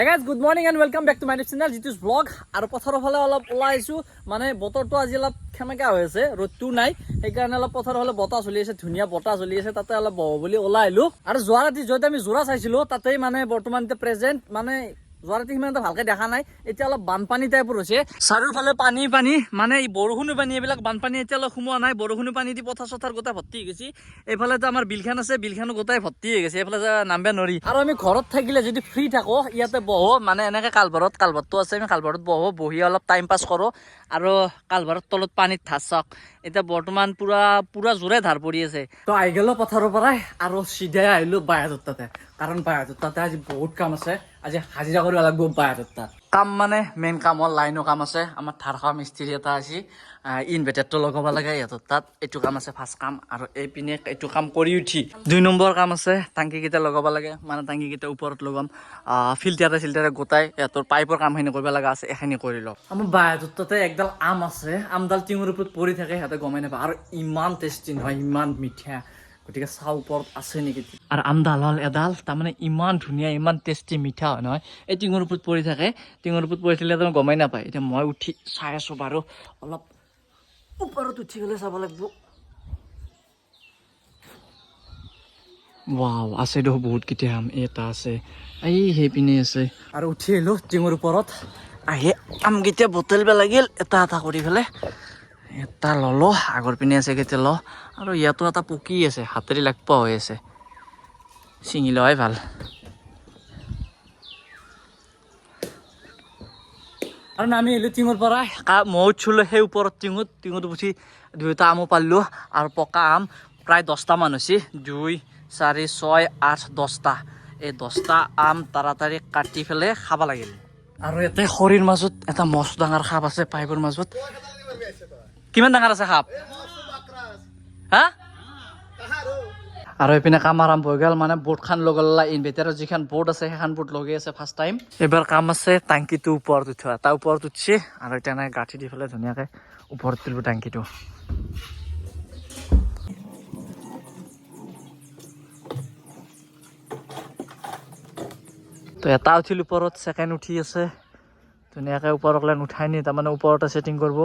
Hey guys good morning and welcome back to my channel যিটো blog আৰু পথাৰৰ ফালে অলপ ওলাই আহিছোঁ। মানে বতৰটো আজি অলপ সেমেকা হৈ আছে, ৰ'দটো নাই। সেইকাৰণে অলপ পথাৰৰ ফালে বতাহ চলি আছে, ধুনীয়া বতাহ চলি আছে, তাতে অলপ বহো বুলি ওলাই আহিলোঁ। আৰু যোৱা ৰাতি য'ত আমি যোৰা চাইছিলোঁ, তাতেই মানে বৰ্তমান এতিয়া প্ৰেজেণ্ট মানে যোৱা ৰাতি সিমান এটা ভালকে দেখা নাই। এতিয়া অলপ বানপানী টাইপৰ হৈছে। চাৰিওফালে পানী পানী। মানে এই বৰষুণো পানী, এইবিলাক বানপানী এতিয়া অলপ সোমোৱা নাই। বৰষুণো পানী দি পথাৰ চথাৰ গোটেই ভৰ্তি হৈ গৈছে। এইফালে যে আমাৰ বিলখন আছে, বিলখনো গোটেই ভৰ্তি হৈ গৈছে। এইফালে নামিব নোৱাৰি আৰু আমি ঘৰত থাকিলে যদি ফ্ৰী থাকো, ইয়াতে বহো। মানে এনেকে কালভাৰত কালভাৰটো আছে। আমি কালভাৰত বহো, বহি অলপ টাইম পাছ কৰোঁ। আৰু কালভাৰৰ তলত পানীত ধাৰ চাওক। এতিয়া বৰ্তমান পুৰা পুৰা জোৰে ধাৰ পৰি আছে। তো আহি গ'লো পথাৰৰ পৰাই আৰু চিধাই আহিলো বায়াজৰ তাতে। কাৰণ বায়াজৰ তাতে আজি বহুত কাম আছে। আজি হাজিৰা কৰিব লাগিব বায়াজৰ তাত। কাম মানে মেইন কাম হ'ল লাইনৰ কাম আছে। আমাৰ ধাৰ খোৱা মিস্ত্ৰী এটা আছে ইনভাৰ্টাৰটো লগাব লাগে ইহঁতৰ তাত এইটো কাম আছে ফাৰ্ষ্ট কাম। আৰু এইপিনে এইটো কাম কৰি উঠি, দুই নম্বৰ কাম আছে, টাংকিকেইটা লগাব লাগে মানে টাংকিকেইটা ওপৰত লগাম। ফিল্টাৰে চিল্টাৰে গোটাই ইহঁতৰ পাইপৰ কামখিনি কৰিব লগা আছে এইখিনি কৰি লওঁ। আমাৰ বাহঁতৰ তাতে একডাল আম আছে, আমডাল টিঙৰ ওপৰত পৰি থাকে, সিহঁতে গমেই নাপায়। আৰু ইমান টেষ্টি নহয়, ইমান মিঠা। গতিকে চাহ ওপৰত আছে নেকি আৰু আমডাল হ'ল এডাল তাৰমানে ইমান ধুনীয়া ইমান টেষ্টি মিঠা হয় নহয়। এই টিঙৰ ওপৰত পৰি থাকে টিঙৰ ওপৰত পৰি থাকিলে তুমি গমেই নাপায়। এতিয়া মই উঠি চাই আছোঁ বাৰু অলপ ওপৰত উঠি গ'লে চাব লাগিব। ৱাও আছে দেখো বহুত কেইটা আম এটা আছে। এই সেইপিনে আছে। আৰু উঠি আহিলোঁ টিঙৰ ওপৰত। আহি আমকেইটা বটল লাগিল এটা এটা কৰি পেলাই। এটা ল'লো আগৰ পিনে আছে কেইটা ল। আৰু ইয়াতো এটা পকি আছে হাতেৰে লাগব হৈ আছে। ছিঙি লোৱাই ভাল। আৰু নামি আহিলোঁ টিঙৰ পৰা। কা- মই সেই ওপৰত টিঙত। টিঙত উঠি দুয়োটা আমো পালোঁ আৰু পকা আম প্ৰায় দহটামান হৈছে। দুই চাৰি ছয় আঠ দহটা। এই দহটা আম তাড়াতাড়ি কাটি পেলাই খাব লাগিল আৰু ইয়াতে খৰিৰ মাজত এটা মস্ত ডাঙৰ সাপ আছে পাইপৰ মাজত। কিমান ডাঙৰ আছে সাপ? হা? আৰু এইপিনে কাম আৰম্ভ হৈ গ'ল মানে বোৰ্ডখন লগালা ইনভাৰ্টাৰৰ যিখন বোৰ্ড আছে সেইখন বোৰ্ড লগাই আছে ফাৰ্ষ্ট টাইম এইবাৰ কাম আছে টাংকিটো ওপৰত উঠোৱা। তাৰ ওপৰত উঠছে আৰু এতিয়া নাই গাঁঠি দি পেলাই ধুনীয়াকৈ ওপৰত তুলিব টাংকিটো। তো এটা উঠিল ওপৰত ছেকেণ্ড উঠি আছে। ধুনীয়াকৈ ওপৰকলে উঠাই নি তাৰমানে ওপৰতে ছেটিং কৰিব।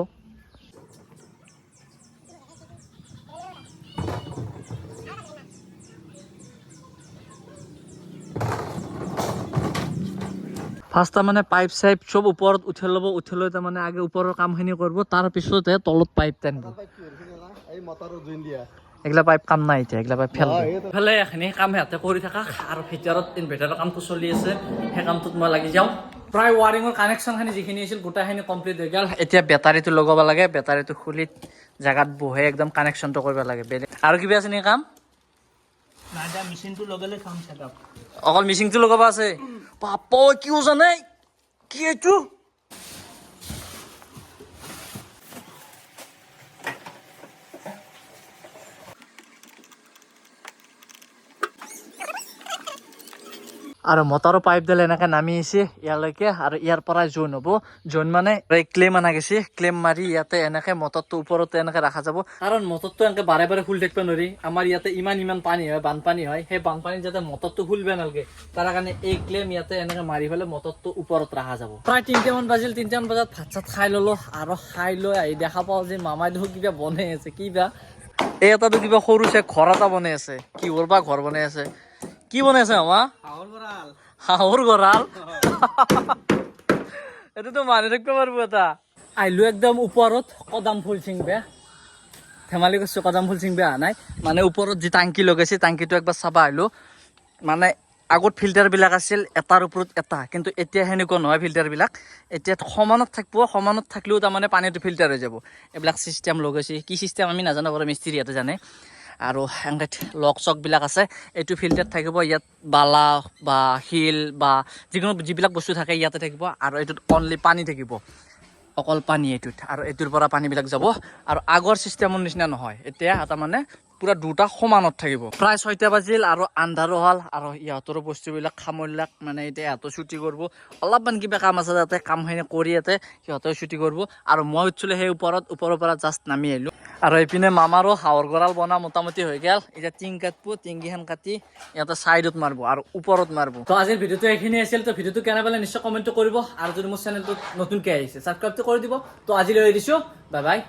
ফাৰ্ষ্ট তাৰমানে পাইপ চাইপ চব ওপৰত উঠাই ল'ব উঠাই লৈ তাৰমানে আগে ওপৰৰ কামখিনি কৰিব তাৰ পিছতে তলত পাইপ টানিব। এইগিলা পাইপ কাম নাই এতিয়া এইগিলা পাইপ ফেল ফেলে এখিনি কাম সিহঁতে কৰি থাকা আৰু ভিতৰত ইনভাৰ্টাৰৰ কামটো চলি আছে সেই কামটোত মই লাগি যাওঁ। প্ৰায় ৱাৰিঙৰ কানেকশ্যনখিনি যিখিনি আছিল গোটেইখিনি কমপ্লিট হৈ গ'ল। এতিয়া বেটাৰীটো লগাব লাগে বেটাৰীটো খুলি জেগাত বহে একদম কানেকশ্যনটো কৰিব লাগে বেলেগ আৰু কিবা আছে নেকি কাম? অকল মিচিংটো লগাব আছে? পাপ কি জানে কি এইটো আৰু মটৰৰ পাইপডাল এনেকে নামি আহিছে ইয়ালৈকে, আৰু ইয়াৰ পৰা জোন হ'ব। জোন মানে ক্লেম আনা গৈছে ক্লেম মাৰি ইয়াতে এনেকে মটৰটো ওপৰতে এনেকে ৰাখা যাব। কাৰণ মটৰটো এনেকে বাৰে বাৰে খুলি থাকিব নোৱাৰি। আমাৰ ইয়াতে ইমান ইমান পানী হয়, বানপানী হয়। সেই বানপানীত যাতে মটৰটো খুলিব নালাগে, তাৰ কাৰণে এই ক্লেম ইয়াতে এনেকে মাৰি পেলাই মটৰটো ওপৰত ৰখা যাব। প্ৰায় তিনিটামান বাজিল, তিনিটামান বজাত ভাত চাত খাই ললো আৰু খাই লৈ আহি দেখা পাওঁ যে মামাই দেখোন কিবা বনাই আছে, কিবা। এই এটাতো কিবা সৰু চে ঘৰ এটা বনাই আছে কিহৰ বা ঘৰ বনাই আছে। কি বনাই আছে মামা? হাঁহৰ গঁৰাল হাঁহৰ গঁৰাল এইটোতো মানি থাকিব পাৰিব এটা। আহিলো একদম ওপৰত কদাম ফুল ছিংবে ধেমালি কৰিছোঁ কদাম ফুল ছিংবে অহা নাই। মানে ওপৰত যি টাংকি লগাইছে টাংকিটো একবাৰ চাব আহিলো মানে আগত ফিল্টাৰবিলাক আছিল এটাৰ ওপৰত এটা। কিন্তু এতিয়া সেনেকুৱা নহয় ফিল্টাৰবিলাক। এতিয়া সমানত থাকিব সমানত থাকিলেও তাৰমানে পানীটো ফিল্টাৰ হৈ যাব। এইবিলাক ছিষ্টেম লগাইছে। কি ছিষ্টেম আমি নাজানো বাৰু মিস্ত্ৰী ইয়াতে জানে। আৰু এনেকৈ লক চকবিলাক আছে, এইটো ফিল্টাৰ থাকিব ইয়াত বালা বা শিল বা যিকোনো যিবিলাক বস্তু থাকে ইয়াতে থাকিব আৰু এইটোত অনলি পানী থাকিব। অকল পানী এইটোত আৰু এইটোৰ পৰা পানীবিলাক যাব। আৰু আগৰ ছিষ্টেমৰ নিচিনা নহয়, এতিয়া তাৰমানে পূৰা দুটা সমানত থাকিব। প্ৰায় ছয়টা বাজিল আৰু আন্ধাৰো হ'ল আৰু ইহঁতৰো বস্তুবিলাক খামবিলাক মানে এতিয়া ইহঁতো ছুটি কৰিব। অলপমান কিবা কাম আছে যাতে কামখিনি কৰি ইয়াতে সিহঁতেও ছুটি কৰিব। আৰু মই উঠিছিলোঁ সেই ওপৰত, ওপৰৰ পৰা জাষ্ট নামি আহিলোঁ। আৰু এইপিনে মামাৰো হাৱৰ গঁৰাল বনা মোটামুটি হৈ গ'ল। এতিয়া টিং কাটবো টিংকেইখন কাটি ইয়াতে সাইডত মাৰিব আৰু ওপৰত মাৰিব। তো আজিৰ ভিডিঅ'টো এইখিনি আছিল। তো ভিডিঅ'টো কেনে পালে নিশ্চয় কমেণ্টটো কৰিব। আৰু যদি মোৰ চেনেলটোত নতুনকৈ আহিছে ছাবস্ক্ৰাইবটো কৰি দিব। তো আজিলৈ এৰি দিছোঁ বাই বাই